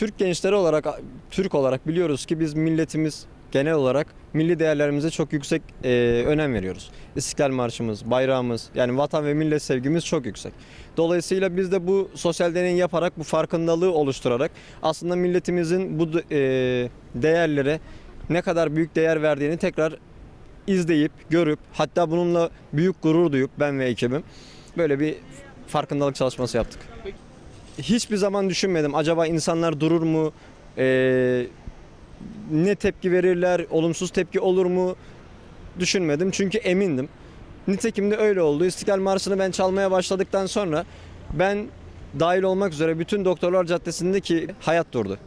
Türk gençleri olarak, Türk olarak biliyoruz ki biz milletimiz genel olarak milli değerlerimize çok yüksek e, önem veriyoruz. İstiklal Marşımız, bayrağımız yani vatan ve millet sevgimiz çok yüksek. Dolayısıyla biz de bu sosyal deneyi yaparak bu farkındalığı oluşturarak aslında milletimizin bu e, değerlere ne kadar büyük değer verdiğini tekrar izleyip, görüp hatta bununla büyük gurur duyup ben ve ekibim böyle bir farkındalık çalışması yaptık. Hiçbir zaman düşünmedim acaba insanlar durur mu? Ee, ne tepki verirler? Olumsuz tepki olur mu? Düşünmedim çünkü emindim. Nitekim de öyle oldu. İstiklal Marşı'nı ben çalmaya başladıktan sonra ben dahil olmak üzere bütün Doktorlar Caddesi'ndeki hayat durdu.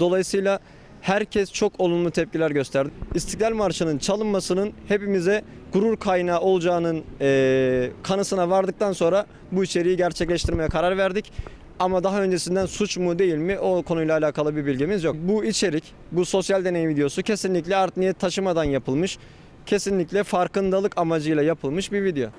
Dolayısıyla herkes çok olumlu tepkiler gösterdi. İstiklal Marşı'nın çalınmasının hepimize gurur kaynağı olacağının eee, kanısına vardıktan sonra bu içeriği gerçekleştirmeye karar verdik. Ama daha öncesinden suç mu değil mi o konuyla alakalı bir bilgimiz yok. Bu içerik, bu sosyal deney videosu kesinlikle art niyet taşımadan yapılmış, kesinlikle farkındalık amacıyla yapılmış bir video.